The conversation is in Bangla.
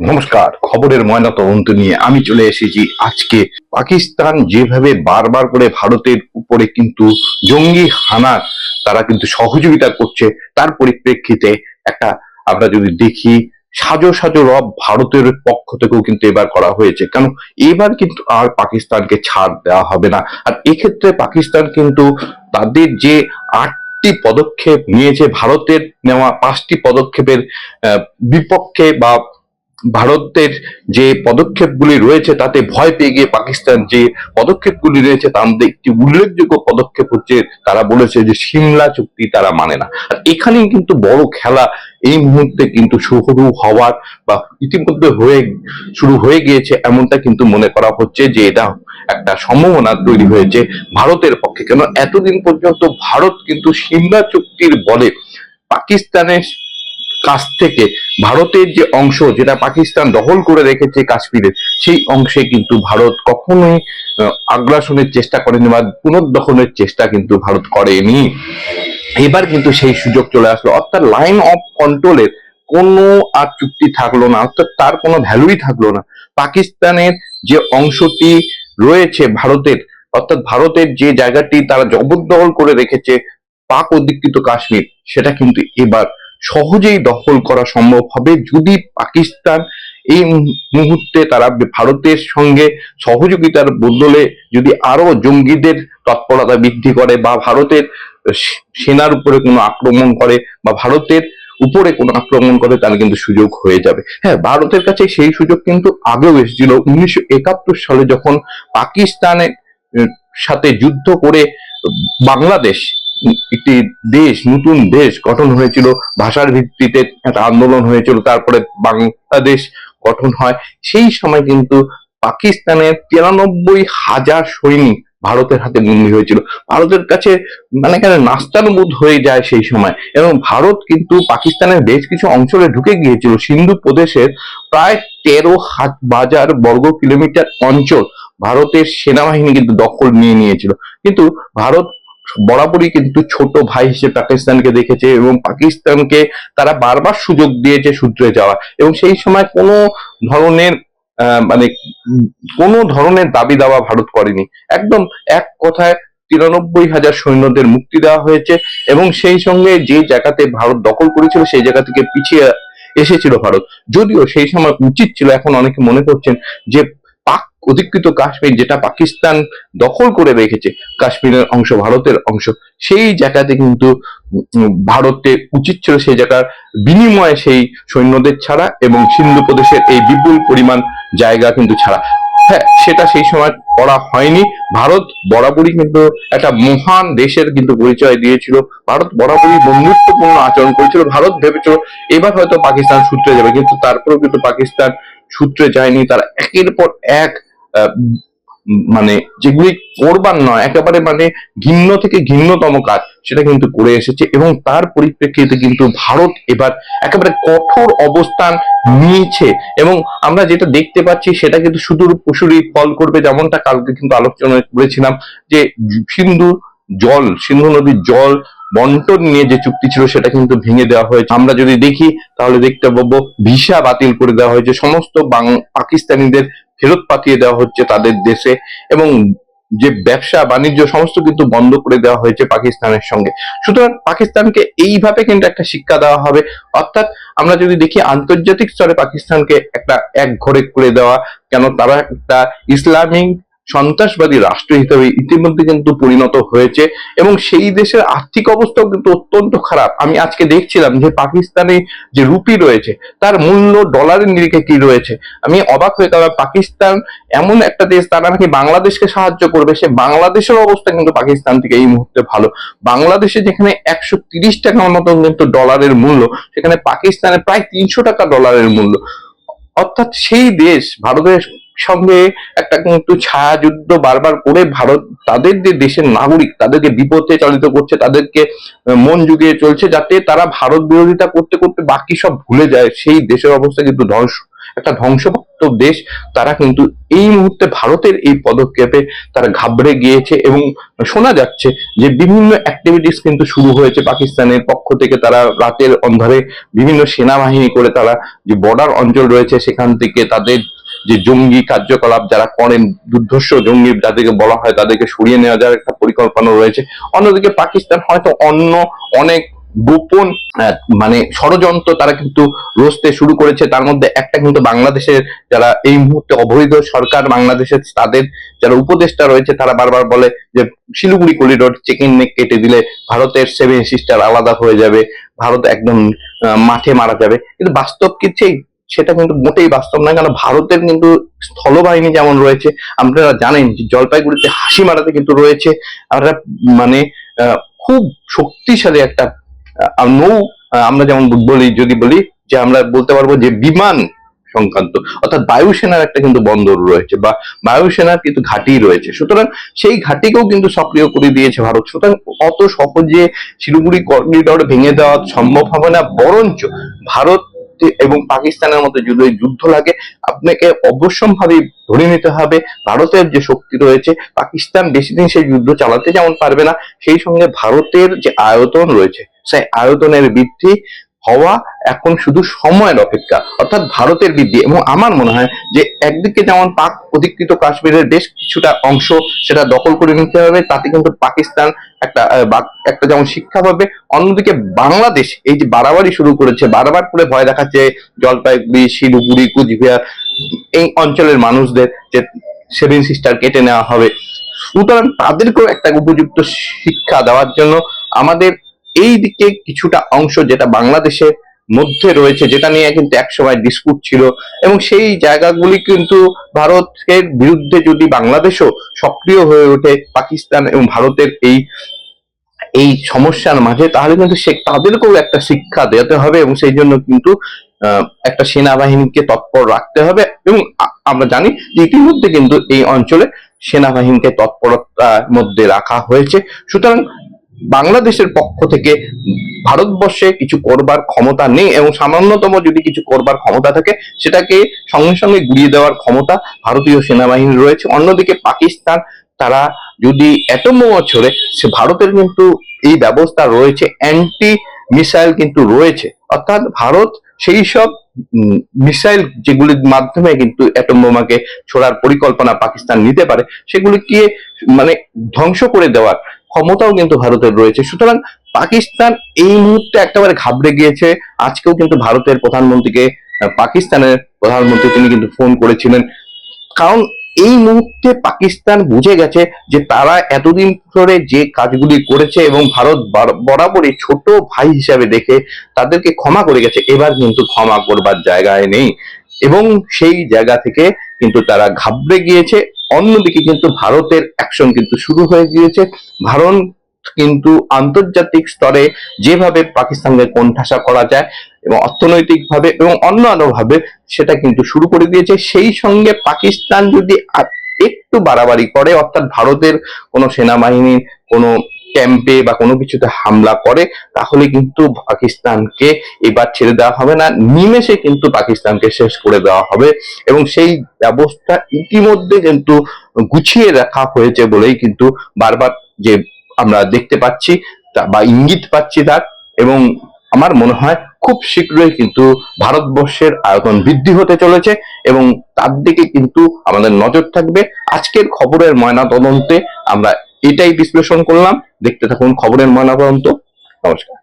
নমস্কার, খবরের ময়না তদন্ত নিয়ে আমি চলে এসেছি আজকে। পাকিস্তান যেভাবে বারবার করে ভারতের উপরে কিন্তু জঙ্গি হানার, তারা কিন্তু সহযোগিতা করছে, তার পরিপ্রেক্ষিতে একটা আমরা যদি দেখি, সাজো সাজো রব ভারতের পক্ষ থেকেও কিন্তু এবার করা হয়েছে। কেন? এবার কিন্তু আর পাকিস্তানকে ছাড় দেওয়া হবে না। আর এক্ষেত্রে পাকিস্তান কিন্তু তাদের যে আটটি পদক্ষেপ নিয়েছে, ভারতের নেওয়া পাঁচটি পদক্ষেপের বিপক্ষে বা ভারতের যে পদক্ষেপগুলি রয়েছে, তাতে ভয় পেয়ে গিয়ে পাকিস্তান যে পদক্ষেপগুলি রয়েছে, তার মধ্যে একটি উল্লেখযোগ্য পদক্ষেপ হচ্ছে, তারা বলেছে যে সিমলা চুক্তি তারা মানে না। আর এখানেই কিন্তু বড় খেলা এই মুহূর্তে কিন্তু শুরু হওয়ার বা ইতিমধ্যে হয়ে, শুরু হয়ে গিয়েছে এমনটা কিন্তু মনে করা হচ্ছে যে এটা একটা সম্ভাবনা তৈরি হয়েছে ভারতের পক্ষে। কেন এতদিন পর্যন্ত ভারত কিন্তু সিমলা চুক্তির বলে পাকিস্তানের কাছ থেকে ভারতের যে অংশ যেটা পাকিস্তান দখল করে রেখেছে কাশ্মীরের, সেই অংশে কিন্তু ভারত কখনোই আগ্রাসনের চেষ্টা করেনি বা পুনর্দখলের চেষ্টা কিন্তু ভারত করেনি। এবার কিন্তু সেই সুযোগ চলে আসলো। অর্থাৎ লাইন অফ কন্ট্রোলের কোনো আর চুক্তি থাকল না, অর্থাৎ তার কোনো ভ্যালুই থাকল না। পাকিস্তানের যে অংশটি রয়েছে ভারতের, অর্থাৎ ভারতের যে জায়গাটি তারা জবরদখল করে রেখেছে পাক অধিকৃত কাশ্মীর, সেটা কিন্তু এবার সহজেই দখল করা সম্ভব হবে যদি পাকিস্তান এই মুহূর্তে তারা ভারতের সঙ্গে সহযোগিতার বদলে যদি আরও জঙ্গিদের তৎপরতা বৃদ্ধি করে বা ভারতের সেনার উপরে কোনো আক্রমণ করে বা ভারতের উপরে কোনো আক্রমণ করে, তাহলে কিন্তু সুযোগ হয়ে যাবে। হ্যাঁ ভারতের কাছে সেই সুযোগ কিন্তু আগেও এসেছিল। উনিশশো একাত্তর সালে যখন পাকিস্তানের সাথে যুদ্ধ করে বাংলাদেশ একটি দেশ, নতুন দেশ গঠন হয়েছিল। ভাষার ভিত্তিতে একটা আন্দোলন হয়েছিল, তারপরে বাংলাদেশ গঠন হয়। সেই সময় কিন্তু পাকিস্তানের তিরানব্বই হাজার সৈনিক ভারতের হাতে বন্দী হয়েছিল। ভারতের কাছে মানে এখানে নাস্তানুবোধ হয়ে যায় সেই সময়। এবং ভারত কিন্তু পাকিস্তানের বেশ কিছু অঞ্চলে ঢুকে গিয়েছিল। সিন্ধু প্রদেশের প্রায় তেরো হাজার বর্গ কিলোমিটার অঞ্চল ভারতের সেনাবাহিনী কিন্তু দখল নিয়ে নিয়েছিল। কিন্তু ভারত বরাবরই কিন্তু ছোট ভাই হিসেবে পাকিস্তানকে দেখেছে এবং পাকিস্তানকে তারা বারবার সুযোগ দিয়েছে সূত্রে যাওয়া। এবং সেই সময় কোনো ধরনের মানে কোনো ধরনের দাবি দাওয়া ভারত করেনি। একদম এক কথায় তিরানব্বই হাজার সৈন্যদের মুক্তি দেওয়া হয়েছে এবং সেই সঙ্গে যে জায়গাতে ভারত দখল করেছিল সেই জায়গা থেকে পিছিয়ে এসেছিল ভারত। যদিও সেই সময় উচিত ছিল, এখন অনেকে মনে করছেন যে অধিকৃত কাশ্মীর, যেটা পাকিস্তান দখল করে রেখেছে, কাশ্মীরের অংশ, ভারতের অংশ, সেই জায়গাতে কিন্তু ভারতে উচিত ছিল সেই জায়গার বিনিময়ে সেই সৈন্যদের ছাড়া এবং সিন্ধু প্রদেশের এই বিপুল পরিমাণ জায়গা কিন্তু ছাড়া। হ্যাঁ সেটা সেই সময় করা হয়নি। ভারত বরাবরই কিন্তু একটা মহান দেশের কিন্তু পরিচয় দিয়েছিল। ভারত বরাবরই বন্ধুত্বপূর্ণ আচরণ করেছিল। ভারত ভেবেছিল এবার হয়তো পাকিস্তান সূত্রে যাবে, কিন্তু তারপরেও কিন্তু পাকিস্তান সূত্রে যায়নি। তারা একের পর এক মানে যেগুলি করবার নয়, একেবারে মানে ঘিন্ন থেকে ঘিন্নতম কাজ, সেটা কিন্তু করে এসেছে এবং তার পরিপ্রেক্ষিতে কিন্তু ভারত এবার একেবারে কঠোর অবস্থান নিয়েছে এবং আমরা যেটা দেখতে পাচ্ছি, সেটা কিন্তু সুদূর প্রসূরি ফল করবে যেমনটা কালকে কিন্তু আলোচনা করেছিলাম, যে সিন্ধু জল, সিন্ধু নদীর জল বন্টন নিয়ে যে চুক্তি ছিল, সেটা কিন্তু ভেঙে দেওয়া হয়েছে। আমরা যদি দেখি, তাহলে দেখতে পাবো ভিসা বাতিল করে দেওয়া হয়েছে। সমস্ত পাকিস্তানিদের ফেরত পাঠিয়ে দেওয়া হচ্ছে তাদের দেশে এবং যে ব্যবসা, বাণিজ্য, সমস্ত কিন্তু বন্ধ করে দেওয়া হয়েছে পাকিস্তানের সঙ্গে। সুতরাং পাকিস্তানকে এইভাবে কিন্তু একটা শিক্ষা দেওয়া হবে। অর্থাৎ আমরা যদি দেখি, আন্তর্জাতিক স্তরে পাকিস্তানকে একটা এক ঘরে করে দেওয়া, কেন তারা একটা ইসলামিক সন্ত্রাসবাদী রাষ্ট্র হিসেবে ইতিমধ্যে কিন্তু পরিণত হয়েছে এবং সেই দেশের আর্থিক অবস্থাও কিন্তু অত্যন্ত খারাপ। আমি আজকে দেখছিলাম যে পাকিস্তানে যে রুপি রয়েছে, তার মূল্য ডলারের নিরিখে কি রয়েছে? আমি অবাক হয়ে গেলাম পাকিস্তান এমন একটা দেশ, তারা নাকি বাংলাদেশকে সাহায্য করবে, সে বাংলাদেশের অবস্থা কিন্তু পাকিস্তান থেকে এই মুহূর্তে ভালো। বাংলাদেশে যেখানে একশো তিরিশ টাকার মতো কিন্তু ডলারের মূল্য, সেখানে পাকিস্তানে প্রায় তিনশো টাকা ডলারের মূল্য। অর্থাৎ সেই দেশ, ভারতের সঙ্গে একটা কিন্তু ছায়া যুদ্ধ বারবার করে ভারত তাদের যে দেশের নাগরিক তাদেরকে বিপদে চালিত করছে, তাদেরকে মন জুগিয়ে চলছে যাতে তারা ভারত বিরোধিতা করতে করতে বাকি সব ভুলে যায়, সেই দেশের অবস্থা কিন্তু ধ্বংস, একটা ধ্বংসপ্রাপ্ত দেশ। তারা কিন্তু এই মুহূর্তে ভারতের এই পদক্ষেপে তারা ঘাবড়ে গিয়েছে এবং শোনা যাচ্ছে যে বিভিন্ন অ্যাক্টিভিটিস কিন্তু শুরু হয়েছে পাকিস্তানের পক্ষ থেকে। তারা রাতের অন্ধারে বিভিন্ন সেনাবাহিনী করে তারা যে বর্ডার অঞ্চল রয়েছে সেখান থেকে তাদের যে জঙ্গি কার্যকলাপ যারা করেন, দুর্ধর্ষ জঙ্গি যাদেরকে বলা হয়, তাদেরকে সরিয়ে নেওয়া যাওয়ার একটা পরিকল্পনা রয়েছে। অন্যদিকে পাকিস্তান হয়তো অন্য অনেক গোপন মানে ষড়যন্ত্র তারা কিন্তু রচতে শুরু করেছে। তার মধ্যে একটা কিন্তু বাংলাদেশের যারা এই মুহূর্তে অবৈধ সরকার বাংলাদেশের, তাদের যারা উপদেষ্টা রয়েছে, তারা বারবার বলে যে শিলিগুড়ি করিডোর চেকিং নেক কেটে দিলে ভারতের সেভেন সিস্টার আলাদা হয়ে যাবে, ভারত একদম মাঠে মারা যাবে। কিন্তু বাস্তব কি সেই সেটা কিন্তু মোটেই বাস্তব নয় কারণ ভারতের কিন্তু স্থলবাহিনী যেমন রয়েছে, আপনারা জানেন যে জলপাইগুড়িতে হাসিমারাতে কিন্তু রয়েছে আমরা মানে খুব শক্তিশালী একটা নৌ আমরা যেমন বলি, যদি বলি যে আমরা বলতে পারব যে বিমান সংক্রান্ত, অর্থাৎ বায়ুসেনার একটা কিন্তু বন্দর রয়েছে, বা বায়ুসেনার কিন্তু ঘাঁটি রয়েছে। সুতরাং সেই ঘাঁটিকেও কিন্তু সক্রিয় করে দিয়েছে ভারত। সুতরাং অত সহজে শিলিগুড়ি করিডর ভেঙে দেওয়া সম্ভব হবে না, বরঞ্চ ভারত এবং পাকিস্তানের মতো যদি যুদ্ধ লাগে, আপনাকে অবশ্যম্ভাবী ধরে নিতে হবে, ভারতের যে শক্তি রয়েছে, পাকিস্তান বেশি দিন সেই যুদ্ধ চালাতে যেমন পারবে না, সেই সঙ্গে ভারতের যে আয়তন রয়েছে, সেই আয়তনের বৃদ্ধি হওয়া এখন শুধু সময়ের অপেক্ষা, অর্থাৎ ভারতের বৃদ্ধি। এবং আমার মনে হয় যে একদিকে যেমন পাক অধিকৃত কাশ্মীরের বেশ কিছুটা অংশ সেটা দখল করে নিতে হবে, তাতে কিন্তু পাকিস্তান একটা একটা যেমন শিক্ষা পাবে, অন্যদিকে বাংলাদেশ এই যে বাড়াবাড়ি শুরু করেছে, বারবার করে ভয় দেখাচ্ছে জলপাইগুড়ি, শিলিগুড়ি, কুচবিহার, এই অঞ্চলের মানুষদের যে সেভেন সিস্টার কেটে নেওয়া হবে। সুতরাং তাদেরকেও একটা উপযুক্ত শিক্ষা দেওয়ার জন্য আমাদের এই দিকে কিছুটা অংশ যেটা বাংলাদেশের মধ্যে রয়েছে, যেটা নিয়ে কিন্তু একসময় ডিসপুট ছিল এবং সেই জায়গাগুলি কিন্তু ভারতের বিরুদ্ধে যদি বাংলাদেশও সক্রিয় হয়ে ওঠে পাকিস্তান এবং ভারতের এই এই সমস্যার মাঝে, তাহলে কিন্তু সে, তাদেরকেও একটা শিক্ষা দেওয়াতে হবে এবং সেই জন্য কিন্তু একটা সেনাবাহিনীকে তৎপর রাখতে হবে এবং আমরা জানি যে ইতিমধ্যে কিন্তু এই অঞ্চলে সেনাবাহিনীকে তৎপরতার মধ্যে রাখা হয়েছে। সুতরাং বাংলাদেশের পক্ষ থেকে ভারতবর্ষে কিছু করবার ক্ষমতা নেই এবং সামান্যতম যদি কিছু করবার ক্ষমতা থাকে, সেটাকে সঙ্গে সঙ্গে গুড়িয়ে দেওয়ার ক্ষমতা ভারতীয় সেনাবাহিনীর রয়েছে। অন্যদিকে পাকিস্তান, তারা যদি এত ছোড়ে, সে ভারতের কিন্তু এই ব্যবস্থা রয়েছে অ্যান্টি মিসাইল কিন্তু রয়েছে। অর্থাৎ ভারত সেই সব মিসাইল যেগুলির মাধ্যমে কিন্তু অ্যাটম বোমাকে ছোড়ার পরিকল্পনা পাকিস্তান নিতে পারে সেগুলিকে মানে ধ্বংস করে দেওয়ার ক্ষমতাও কিন্তু ভারতের রয়েছে। সুতরাং পাকিস্তান এই মুহূর্তে একেবারে ঘাবড়ে গিয়েছে। আজকেও কিন্তু ভারতের প্রধানমন্ত্রীকে পাকিস্তানের প্রধানমন্ত্রী তিনি কিন্তু ফোন করেছিলেন। কারণ এই মুহূর্তে পাকিস্তান বুঝে গেছে যে তারা এতদিন ধরে যে কাজগুলি করেছে এবং ভারত বার- বরাবরই ছোট ভাই হিসাবে দেখে তাদেরকে ক্ষমা করে গেছে। এবার কিন্তু ক্ষমা করবার জায়গায় নেই। এবং সেই জায়গা থেকে কিন্তু তারা ঘাবড়ে গিয়েছে। অন্যদিকে কিন্তু ভারতের অ্যাকশন কিন্তু শুরু হয়ে গিয়েছে। ভারত কিন্তু আন্তর্জাতিক স্তরে যেভাবে পাকিস্তানকে কোণঠাসা করা যায় এবং অর্থনৈতিকভাবে এবং অন্যান্য ভাবে সেটা কিন্তু শুরু করে দিয়েছে, সেই সঙ্গে পাকিস্তান যদি একটু বাড়াবাড়ি করে, অর্থাৎ ভারতের কোনো সেনাবাহিনীর কোনো ক্যাম্পে বা কোনো কিছুতে হামলা করে, তাহলে কিন্তু পাকিস্তানকে এবার ছেড়ে দেওয়া হবে না, নিমেষে কিন্তু পাকিস্তানকে শেষ করে দেওয়া হবে এবং সেই ব্যবস্থা ইতিমধ্যে কিন্তু গুছিয়ে রাখা হয়েছে বলেই কিন্তু বারবার যে আমরা দেখতে পাচ্ছি বা ইঙ্গিত পাচ্ছি তার, এবং আমার মনে হয় খুব শীঘ্রই কিন্তু ভারতবর্ষের আয়তন বৃদ্ধি হতে চলেছে, এবং তার দিকে কিন্তু আমাদের নজর থাকবে। আজকের খবরের ময়না তদন্তে আমরা এটাই বিশ্লেষণ করলাম। দেখতে থাকুন খবরের ময়না তদন্ত। নমস্কার।